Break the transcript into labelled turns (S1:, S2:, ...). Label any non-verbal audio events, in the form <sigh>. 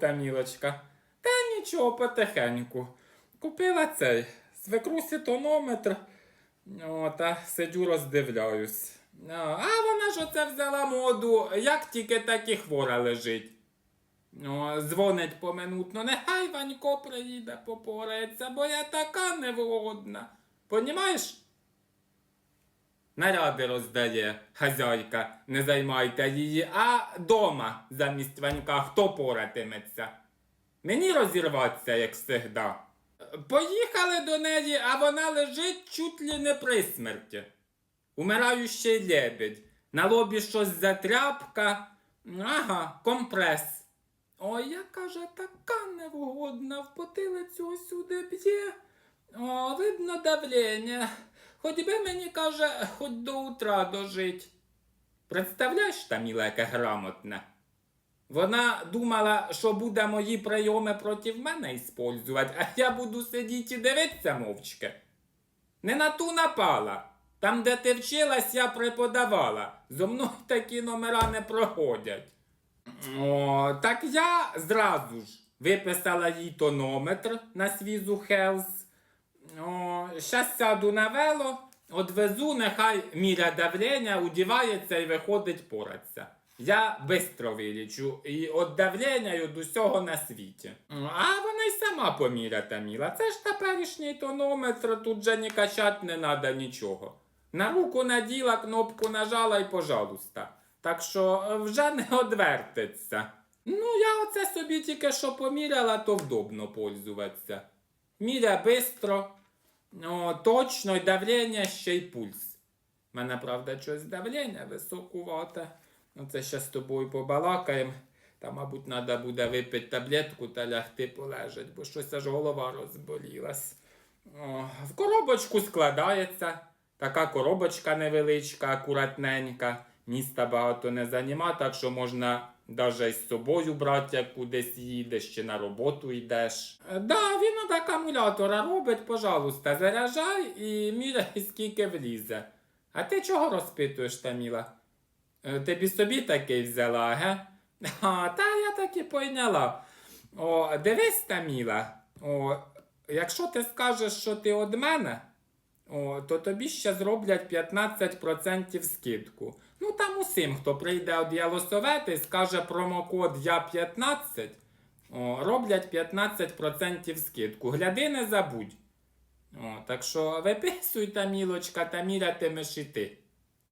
S1: та мілочка? Та нічого, потихеньку. Купила цей свекрусі тонометр. О, та сидю роздивляюсь. А, а вона ж оце взяла моду, як тільки так і хвора лежить. О, дзвонить поминутно, нехай Ванько приїде попорається, бо я така невгодна. Понімаєш? Наряди роздає хазяйка, не займайте її, а дома замість Ванька хто поратиметься? Мені розірватися, як завжди. Поїхали до неї, а вона лежить чуть ли не при смерті. Умираючий лебедь. На лобі щось затряпка. Ага, компрес. Ой, я каже, така невгодна, в потилицю ось сюди б'є. О, видно давлення. Хоч би мені каже, хоч до утра дожить. Представляєш, та яке грамотне? Вона думала, що буде мої прийоми проти мене іспользувати, а я буду сидіти і дивитися мовчки. Не на ту напала. Там, де ти вчилась, я преподавала. Зо мною такі номера не проходять. О, так я зразу ж виписала їй тонометр на свізу Хелс. О, щас сяду на вело, одвезу, нехай міря давлення, удівається і виходить поратися. Я бистро вилічу і від давлення, і від усього на світі. А вона й сама поміря таміла. Це ж теперішній тонометр, тут же не качати не треба нічого. На руку наділа, кнопку нажала і пожалуйста. Так що вже не одвертиться. Ну, я оце собі тільки що поміряла, то вдобно пользуватися. Міря бистро, о, точно, і давлення ще й пульс. У мене, правда, щось давлення високувате. Ну, це ще з тобою побалакаємо. Та, мабуть, треба буде випити таблетку та лягти полежать, бо щось аж голова розболілась. О, в коробочку складається. Така коробочка невеличка, акуратненька. Міста багато не займа, так що можна навіть із собою брати, як кудись їдеш чи на роботу йдеш. Е, Да, він от акумулятора робить, пожалуйста, заряджай і міряй, <laughs> скільки влізе. А ти чого розпитуєш, Таміла? Е, Ти б і собі такий взяла, ге? <laughs> А, та я так і пойняла. О, дивись, Таміла, о, якщо ти скажеш, що ти од мене, о, то тобі ще зроблять 15% скидку. Ну там усім, хто прийде від Ялосовети і скаже промокод Я15, о, роблять 15% скидку. Гляди, не забудь. О, так що виписуй та мілочка та мірятимеш і ти.